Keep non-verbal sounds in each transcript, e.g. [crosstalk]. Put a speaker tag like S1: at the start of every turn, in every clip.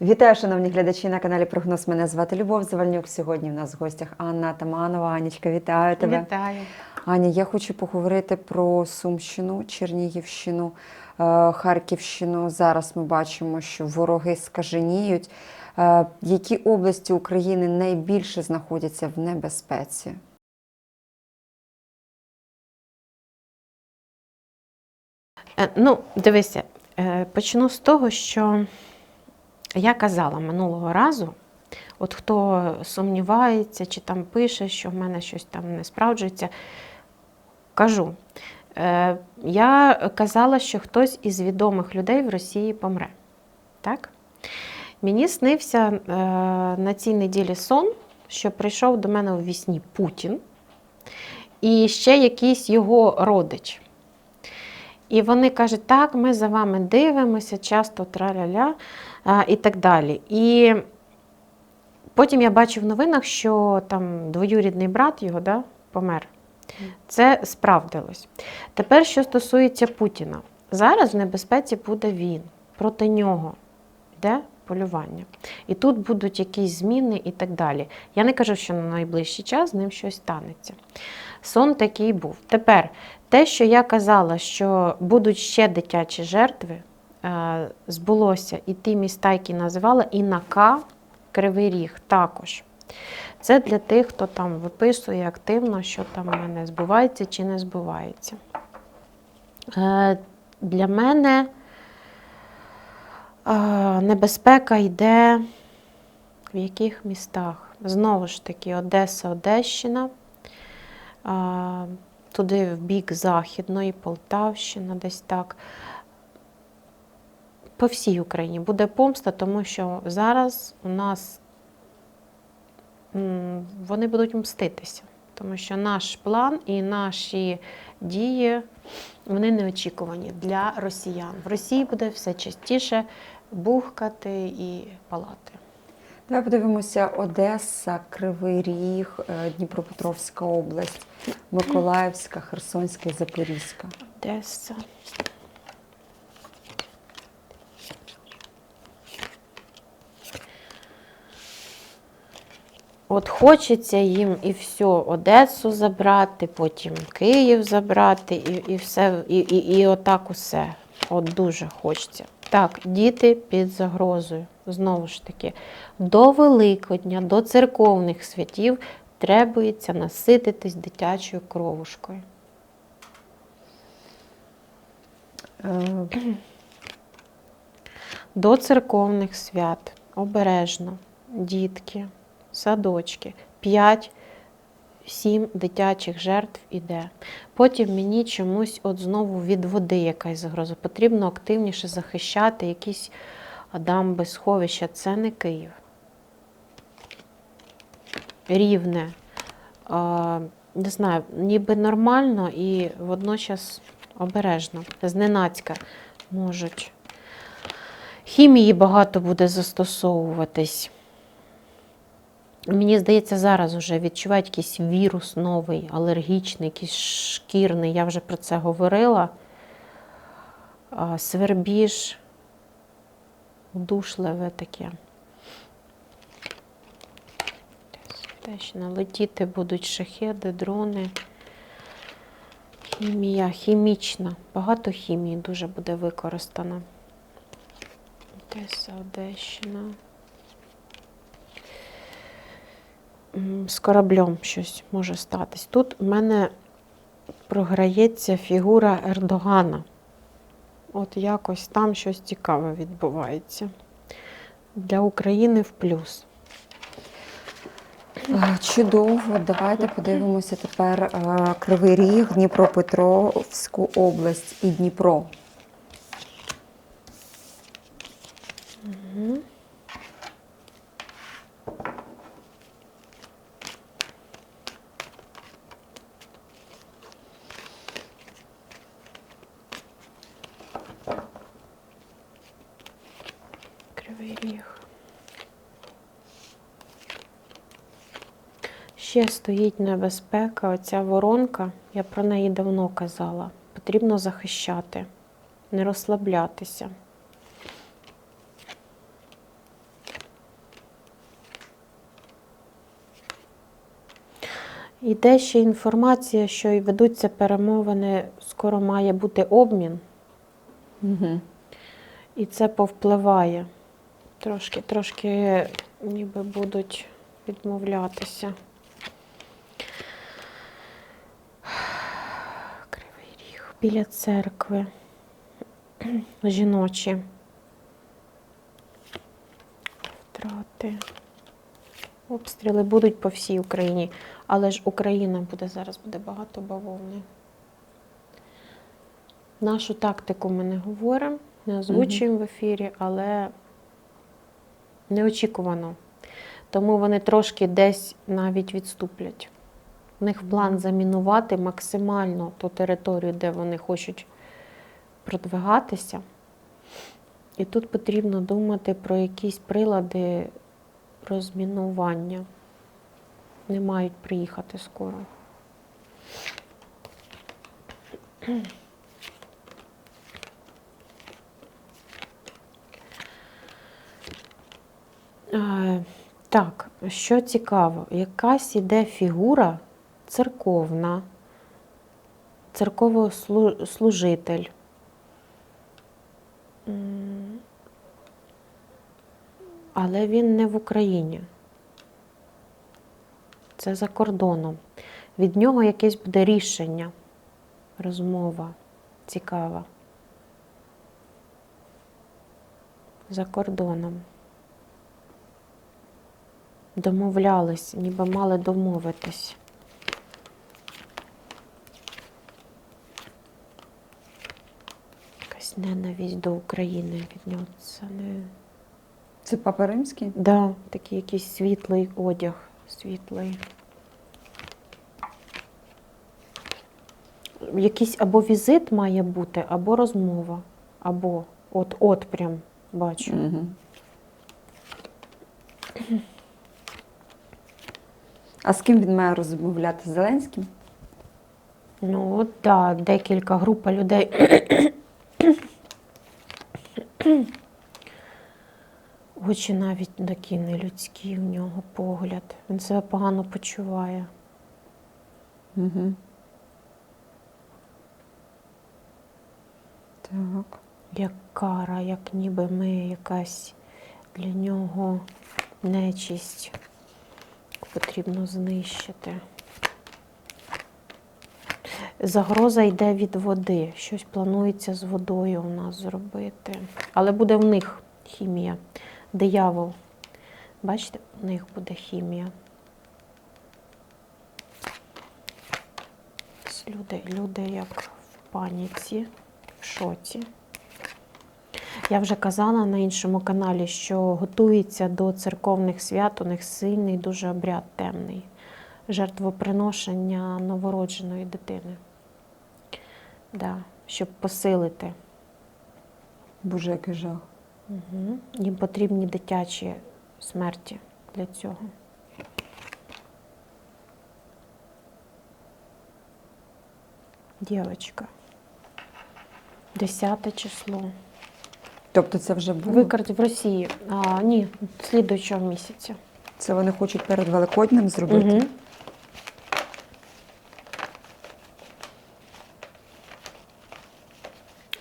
S1: Вітаю, шановні глядачі на каналі Прогноз. Мене звати Любов Завальнюк. Сьогодні в нас в гостях Анна Таманова. Анічка, вітаю тебе.
S2: Вітаю.
S1: Аня, я хочу поговорити про Сумщину, Чернігівщину, е, Харківщину. Зараз ми бачимо, що вороги скаженіють. Е, Які області України найбільше знаходяться в небезпеці?
S2: Е, Ну, дивися, почну з того, що я казала минулого разу, от хто сумнівається чи там пише, що в мене щось там не справджується, кажу. Е, Я казала, що хтось із відомих людей в Росії помре. Так? Мені снився е, на цій неділі сон, що прийшов до мене у вісні Путін і ще якийсь його родич. І вони кажуть, так, ми за вами дивимося, часто траля-ля і так далі. І потім я бачу в новинах, що там двоюрідний брат його да, помер. Це справдилось. Тепер, що стосується Путіна, зараз в небезпеці буде він, проти нього йде полювання. І тут будуть якісь зміни і так далі. Я не кажу, що на найближчий час з ним щось станеться. Сон такий був. Тепер те, що я казала, що будуть ще дитячі жертви, збулося і ті міста, які називала, і на К, Кривий Ріг також. Це для тих, хто там виписує активно, що там в мене збувається чи не збувається. Е, Для мене е, небезпека йде в яких містах? Знову ж таки, Одеса, Одещина, туди в бік Західної, Полтавщина, десь так. По всій Україні буде помста, тому що зараз у нас вони будуть мститися. Тому що наш план і наші дії вони неочікувані для росіян. В Росії буде все частіше бухкати і палати.
S1: Давай подивимося: Одеса, Кривий Ріг, е, Дніпропетровська область, Миколаївська, Херсонська і Запорізька.
S2: Одеса. От хочеться їм і все, Одесу забрати, потім Київ забрати, і, і все, і, і, і отак усе. От дуже хочеться. Так, діти під загрозою. Знову ж таки, до Великодня, до церковних святів требується насититись дитячою кровушкою.
S1: Е,
S2: До церковних свят обережно, дітки, садочки, 5-7 дитячих жертв іде. Потім мені чомусь от знову від води якась загроза. Потрібно активніше захищати якісь дамби, сховища. Це не Київ. Рівне. Не знаю, ніби нормально і водночас обережно. Зненацька можуть. Хімії багато буде застосовуватись. Мені здається, зараз вже відчувають якийсь вірус новий, алергічний, якийсь шкірний. Я вже про це говорила. Свербіж, удушливе таке. Теж налетіти будуть шахеди, дрони. Хімія, хімічна. Багато хімії дуже буде використано. Одеса, Одещина. З кораблем щось може статись. Тут в мене програється фігура Ердогана. От якось там щось цікаве відбувається. Для України в плюс.
S1: Чудово, давайте подивимося тепер Кривий Ріг, Дніпропетровську область і Дніпро.
S2: Кривий ще стоїть небезпека, оця воронка, я про неї давно казала. Потрібно захищати, не розслаблятися. Іде ще інформація, що й ведуться перемовини, скоро має бути обмін.
S1: Угу.
S2: І це повпливає. Трошки, трошки ніби будуть відмовлятися. Біля церкви. Жіночі. Втрати. Обстріли будуть по всій Україні, але ж Україна буде зараз буде багато бавовни. Нашу тактику ми не говоримо, не озвучуємо в ефірі, але неочікувано. Тому вони трошки десь навіть відступлять. У них план замінувати максимально ту територію, де вони хочуть продвигатися. І тут потрібно думати про якісь прилади розмінування. Не мають приїхати скоро. Е, Так, що цікаво, якась іде фігура церковна, церковослужитель. Але він не в Україні. Це за кордоном. Від нього якесь буде рішення, розмова цікава. За кордоном. Домовлялись, ніби мали домовитись. Якась ненависть до України від нього. Це не.
S1: Це папа римський?
S2: Да, такий якийсь світлий одяг, світлий. Якийсь або візит має бути, або розмова, або от, от прям бачу.
S1: Угу. А з ким він має розмовляти? З Зеленським?
S2: Ну, так, декілька група людей. Очі навіть такі нелюдські в нього погляд. Він себе погано почуває.
S1: Угу. Так.
S2: Як кара, як ніби ми якась для нього нечисть потрібно знищити. Загроза йде від води. Щось планується з водою у нас зробити. Але буде в них хімія. Диявол. Бачите, у них буде хімія. Люди, люди як в паніці, в шоці. Я вже казала на іншому каналі, що готується до церковних свят, у них сильний дуже обряд темний. Жертвоприношення новородженої дитини. Да, щоб посилити.
S1: Боже, який жах.
S2: Угу. Їм потрібні дитячі смерті для цього. Дівочка. Десяте число.
S1: Тобто це вже було?
S2: Викрадь в Росії. А, ні, слідуючого місяця.
S1: Це вони хочуть перед Великоднем зробити?
S2: Угу.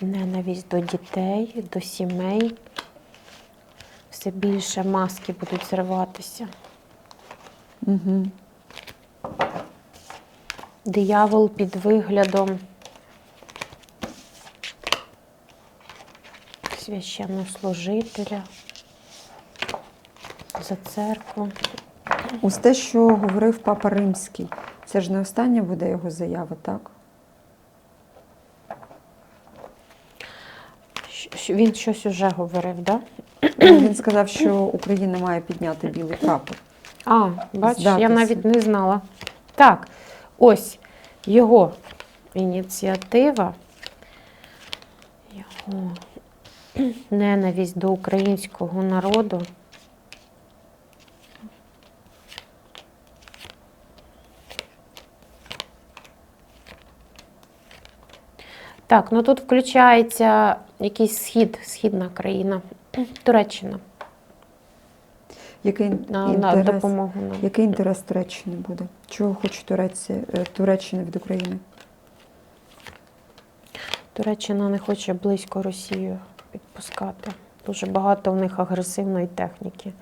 S2: Ненависть до дітей, до сімей. Все більше маски будуть зриватися.
S1: Угу.
S2: Диявол під виглядом священнослужителя за церкву.
S1: Ось те, що говорив папа римський, це ж не остання буде його заява, так?
S2: Він щось уже говорив? Да?
S1: Він сказав, що Україна має підняти білий прапор.
S2: А, бачиш, я
S1: Здатися.
S2: навіть не знала. Так, ось його ініціатива. Його ненависть до українського народу. Так, ну тут включається якийсь схід, східна країна, [clears throat] Туреччина.
S1: Який ін-
S2: на, на
S1: інтерес,
S2: допомогу нам.
S1: який інтерес Туреччини буде? Чого хоче Туреці, е, Туреччина від України?
S2: Туреччина не хоче близько Росію підпускати. Дуже багато в них агресивної техніки.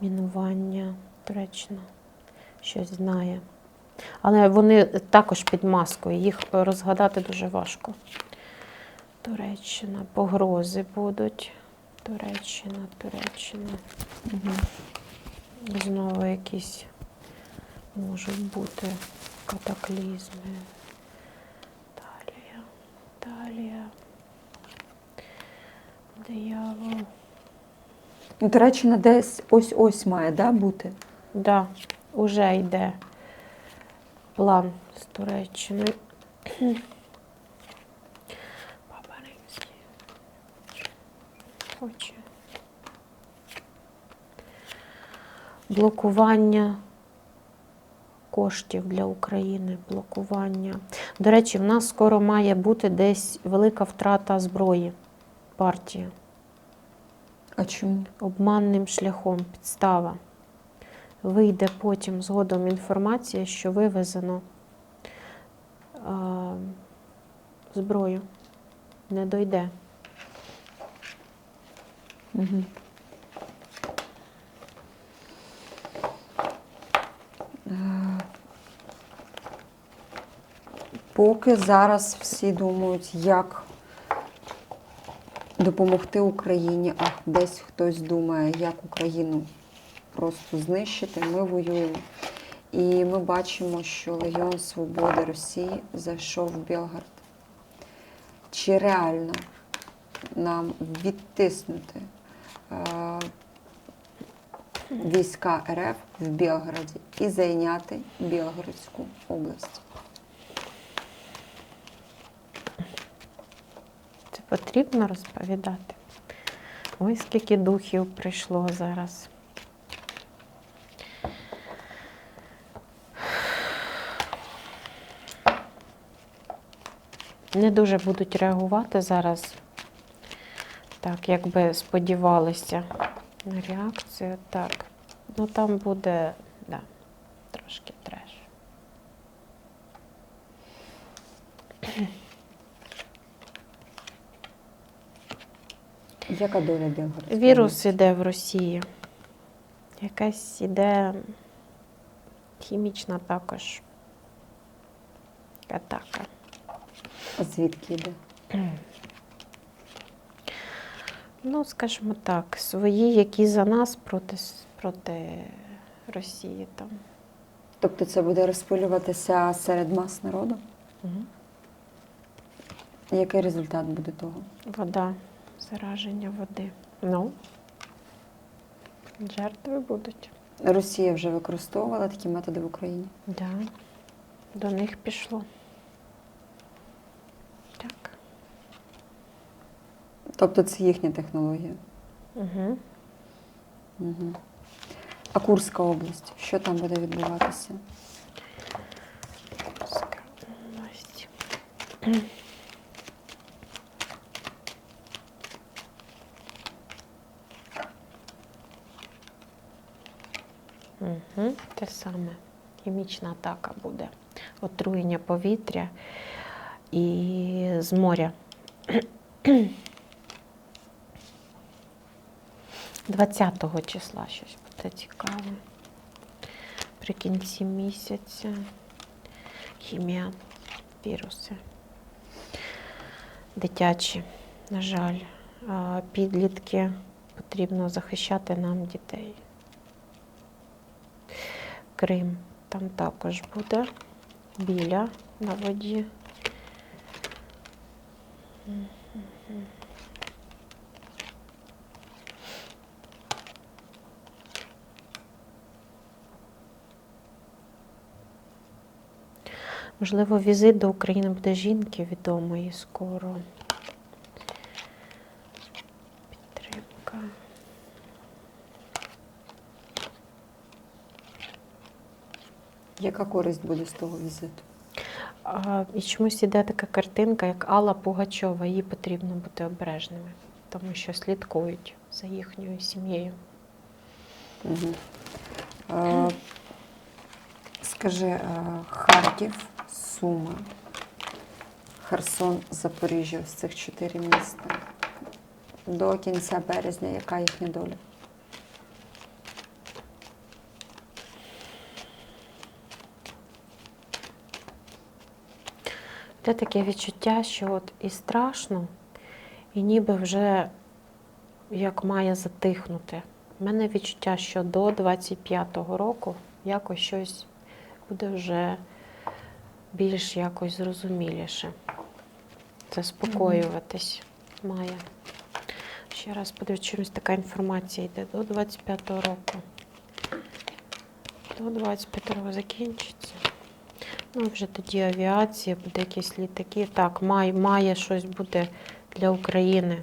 S2: Мінування. Туреччина щось знає. Але вони також під маскою, їх розгадати дуже важко. Туреччина, погрози будуть. Туреччина, Туреччина. Знову якісь можуть бути катаклізми. Італія, Італія. Диявол.
S1: Туреччина десь ось-ось має да, бути.
S2: Да, уже йде план з Туреччиною. [clears throat] Папа Римський. Хоче. Блокування коштів для України, блокування. До речі, в нас скоро має бути десь велика втрата зброї партії
S1: А чому?
S2: обманним шляхом підстава. Вийде потім згодом інформація, що вивезено зброю. Не дойде.
S1: Угу. Поки зараз всі думають, як допомогти Україні, а десь хтось думає, як Україну просто знищити, ми воюємо. І ми бачимо, що Легіон Свободи Росії зайшов в Білгород. Чи реально нам відтиснути е, війська РФ в Білгороді і зайняти Білгородську область?
S2: Це потрібно розповідати. Ой, скільки духів прийшло зараз. Не дуже будуть реагувати зараз, так, як би сподівалися на реакцію. Так. Ну там буде, да, трошки треш.
S1: Яка доля Білгородської
S2: Вірус
S1: області?
S2: іде в Росії. Якась іде хімічна також атака.
S1: А звідки йде? [clears throat]
S2: Ну, скажімо так, свої, які за нас проти, проти Росії там.
S1: Тобто це буде розпилюватися серед мас народу? Який результат буде того?
S2: Вода, зараження води. Ну, жертви будуть.
S1: Росія вже використовувала такі методи в Україні.
S2: Да. До них пішло. Так.
S1: Тобто це їхня технологія.
S2: Угу.
S1: Угу. А Курська область, що там буде відбуватися?
S2: Курська область. Угу, те саме. Хімічна атака буде. Отруєння повітря і з моря. 20-го числа щось буде цікаве. При кінці місяця. Хімія, віруси. Дитячі, на жаль, підлітки потрібно захищати нам дітей. Крим там також буде біля на воді. Можливо, візит до України буде жінки відомої скоро. Підтримка.
S1: Яка користь буде з того візиту?
S2: А, і чомусь іде така картинка, як Алла Пугачова. Їй потрібно бути обережними, тому що слідкують за їхньою сім'єю.
S1: Угу. Скажи, Харків, Суми, Херсон, Запоріжжя, ось цих чотири міста. До кінця березня, яка їхня доля?
S2: Це таке відчуття, що от і страшно, і ніби вже як має затихнути. У мене відчуття, що до 25-го року якось щось буде вже більш якось зрозуміліше. Заспокоюватись має. Ще раз подивлюсь, чомусь така інформація йде до 25-го року. До 25-го закінчиться. Ну, вже тоді авіація, буде якісь літаки. Так, має, має щось буде для України.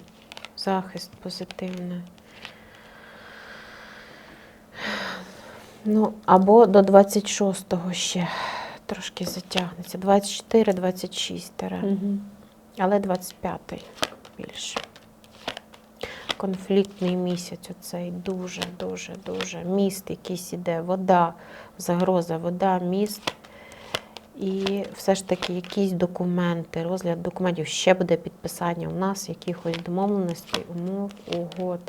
S2: Захист позитивний. Ну, або до 26-го ще трошки затягнеться. 24-26.
S1: Угу.
S2: Але 25-й більше. Конфліктний місяць оцей дуже, дуже, дуже. Міст якийсь іде, вода, загроза, вода, міст. І все ж таки якісь документи, розгляд документів, ще буде підписання у нас якихось домовленостей, умов, угод.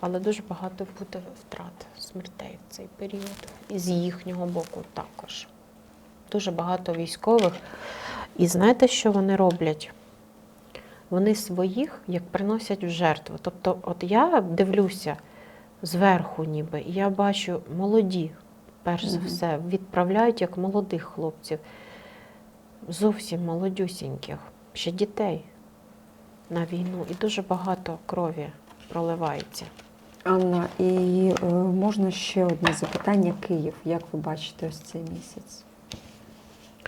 S2: Але дуже багато буде втрат смертей в цей період. І з їхнього боку також. Дуже багато військових. І знаєте, що вони роблять? Вони своїх як приносять в жертву. Тобто, от я дивлюся зверху, ніби, і я бачу молоді, перш за все, відправляють як молодих хлопців, зовсім молодюсіньких, ще дітей на війну. І дуже багато крові проливається.
S1: Анна, і е, можна ще одне запитання. Київ, як ви бачите ось цей місяць?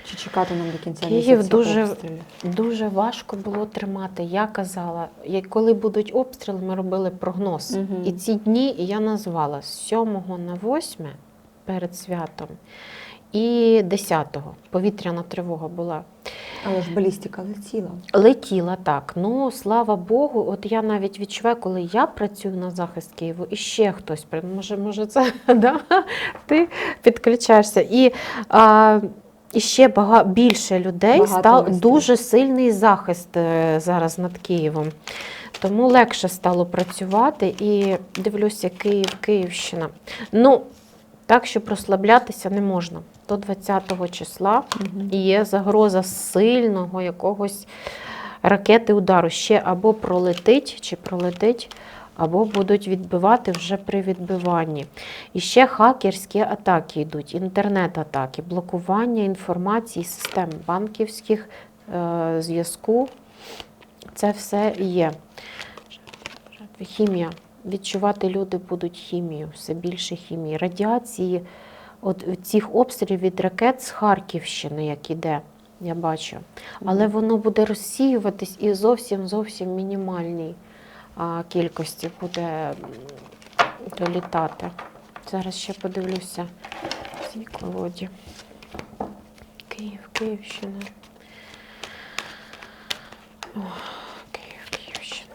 S1: Чи чекати нам до кінця
S2: Київ
S1: місяця
S2: дуже-
S1: обстрілів?
S2: Дуже важко було тримати. Я казала, коли будуть обстріли, ми робили прогноз.
S1: Мгм.
S2: І ці дні я назвала з 7 на 8 перед святом і 10-го. Повітряна тривога була.
S1: Але ж балістика летіла.
S2: Летіла так. Ну, слава Богу, от я навіть відчуваю, коли я працюю на захист Києву, і ще хтось може, може, це [laughs] да? ти підключаєшся. І, а, і ще бага, більше людей
S1: Багато
S2: став
S1: майстрів.
S2: дуже сильний захист е, зараз над Києвом. Тому легше стало працювати і дивлюся, Київ, Київщина. Ну, так, щоб розслаблятися не можна. До 20 числа і є загроза сильного якогось ракети удару. Ще або пролетить, чи пролетить, або будуть відбивати вже при відбиванні. І ще хакерські атаки йдуть, інтернет-атаки, блокування інформації, систем банківських е, зв'язку. Це все є. Хімія. Відчувати люди будуть хімію, все більше хімії. Радіації, от цих обстрілів від ракет з Харківщини, як іде, я бачу. Але воно буде розсіюватись і зовсім зовсім мінімальній а, кількості буде долітати. Зараз ще подивлюся в цій колоді. Київ, Київщина. О, Київ, Київщина.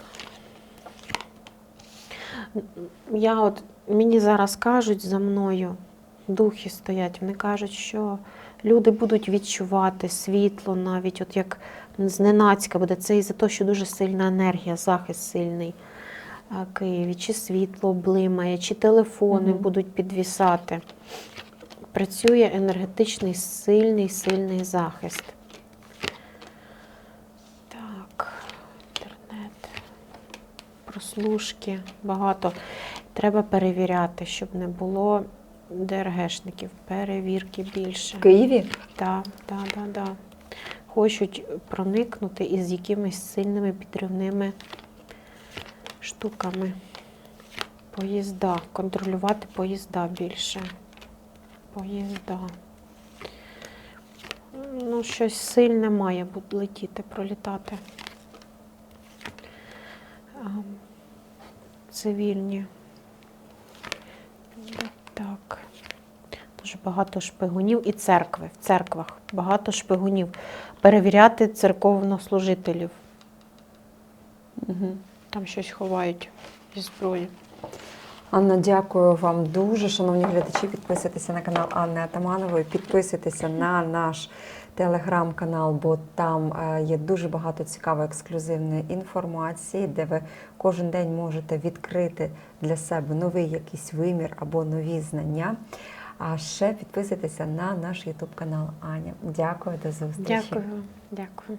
S2: Я от, мені зараз кажуть за мною, духи стоять, вони кажуть, що люди будуть відчувати світло навіть, от як зненацька буде. Це із-за того, що дуже сильна енергія, захист сильний Києві, чи світло блимає, чи телефони
S1: Мгм.
S2: будуть підвісати. Працює енергетичний сильний, сильний захист. Так, інтернет прослушки багато. Треба перевіряти, щоб не було ДРГшників, перевірки більше.
S1: В Києві?
S2: Так, так, так, так. Хочуть проникнути із якимись сильними підривними штуками. Поїзда, контролювати поїзда більше. Поїзда. Ну, щось сильне має бути летіти, пролітати. Цивільні. Так. Дуже багато шпигунів і церкви. В церквах багато шпигунів. Перевіряти церковнослужителів.
S1: Угу.
S2: Там щось ховають зі зброї.
S1: Анна, дякую вам дуже. Шановні глядачі, підписуйтеся на канал Анни Атаманової, підписуйтеся на наш телеграм-канал, бо там е, є дуже багато цікавої ексклюзивної інформації, де ви кожен день можете відкрити для себе новий якийсь вимір або нові знання. А ще підписуйтеся на наш Ютуб канал Аня. Дякую, до зустрічі.
S2: Дякую, дякую.